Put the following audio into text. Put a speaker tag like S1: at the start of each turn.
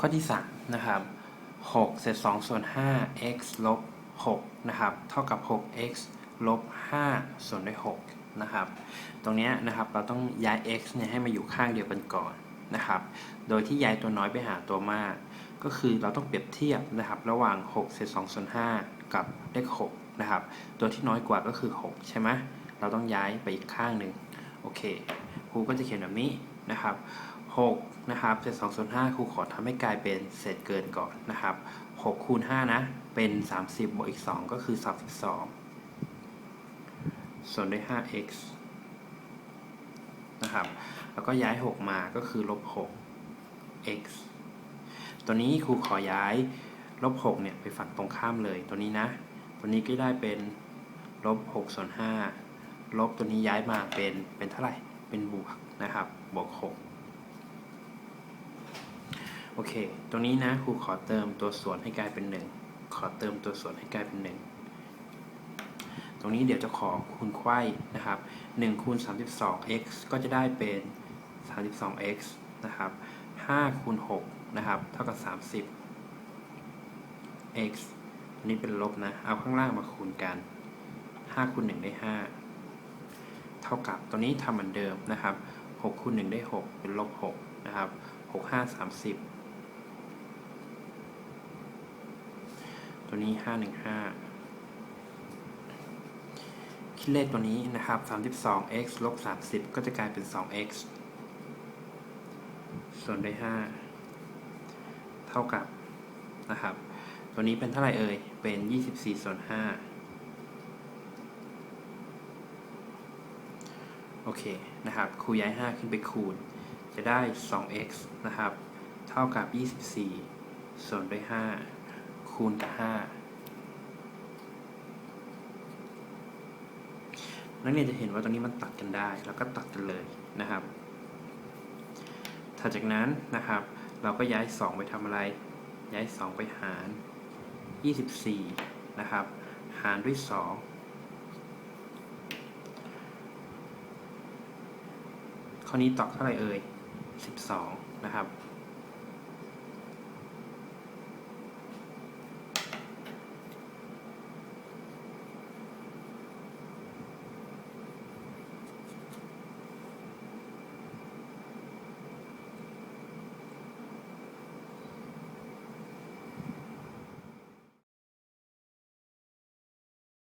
S1: ข้อที่ 3 นะครับ6เศษ2ส่วน5 x ลบ6นะครับ เท่ากับ 6x ลบ5ส่วนด้วย6นะครับ ตรงนี้นะครับเราต้องย้าย x เนี่ยให้มาอยู่ข้างเดียวกันก่อนนะครับ โดยที่ย้ายตัวน้อยไปหาตัวมาก ก็คือเราต้องเปรียบเทียบนะครับ ระหว่าง6เศษ2ส่วน5กับเลข6นะครับ ตัวที่น้อยกว่าก็คือ 6 ใช่ไหมเราต้องย้ายไปอีกข้างหนึ่งโอเคครูก็จะเขียนแบบนี้นะครับ 6นะครับเศษ2ส่วน5ครูขอทำให้กลายเป็นเศษเกินก่อนนะครับ6คูณ5นะ เป็น 30บวกอีก 2 ก็คือ 32 ส่วนด้วย 5x นะครับ แล้วก็ย้าย 6 มาก็คือลบ 6x ตัวนี้ครูขอย้ายลบ 6 เนี่ย ไปฝั่งตรงข้ามเลยตัวนี้นะ ตัวนี้ก็ได้เป็นลบ6ส่วน5ลบตัวนี้ย้ายมาเป็นเป็นเท่าไหร่ เป็นบวกนะครับ บวก 6 โอเค ตรงนี้นะครูขอเติมตัวส่วนให้กลายเป็น 1 ขอเติมตัวส่วนให้กลายเป็น 1 ตรงนี้เดี๋ยวจะขอคูณไขว้นะครับ1คูณ 32x ก็จะได้เป็น 32x นะครับ5คูณ6นะครับ เท่ากับ 30 x อันนี้เป็นลบนะ เอาข้างล่างมาคูณกัน5คูณ1ได้ 5 เท่ากับ ตัวนี้ทำเหมือนเดิมนะครับ6คูณ1ได้ 6 เป็นลบ6นะครับ6 5 30 ตัวนี้ 515 คิดเลขตัวนี้นะครับ 32x ลบ 30 ก็จะกลายเป็น 2x ส่วนด้วย 5 เท่ากับนะครับ ตัวนี้เป็นเท่าไหร่เอ่ย เป็น 24 ส่วน 5 โอเคนะครับคูณย้าย 5 ขึ้นไปคูณ จะได้ 2x นะครับ เท่ากับ 24 ส่วนด้วย 5 คูณกับ5นักเรียนจะเห็นว่าตรงนี้มันตัดกันได้ แล้วก็ตัดกันเลยนะครับ ถัดจากนั้นนะครับ เราก็ย้าย 2 ไปทำอะไร ย้าย 2 ไปหาร 24 นะครับ หารด้วย 2 ข้อนี้ตอบเท่าไหร่เอ่ย 12 นะครับ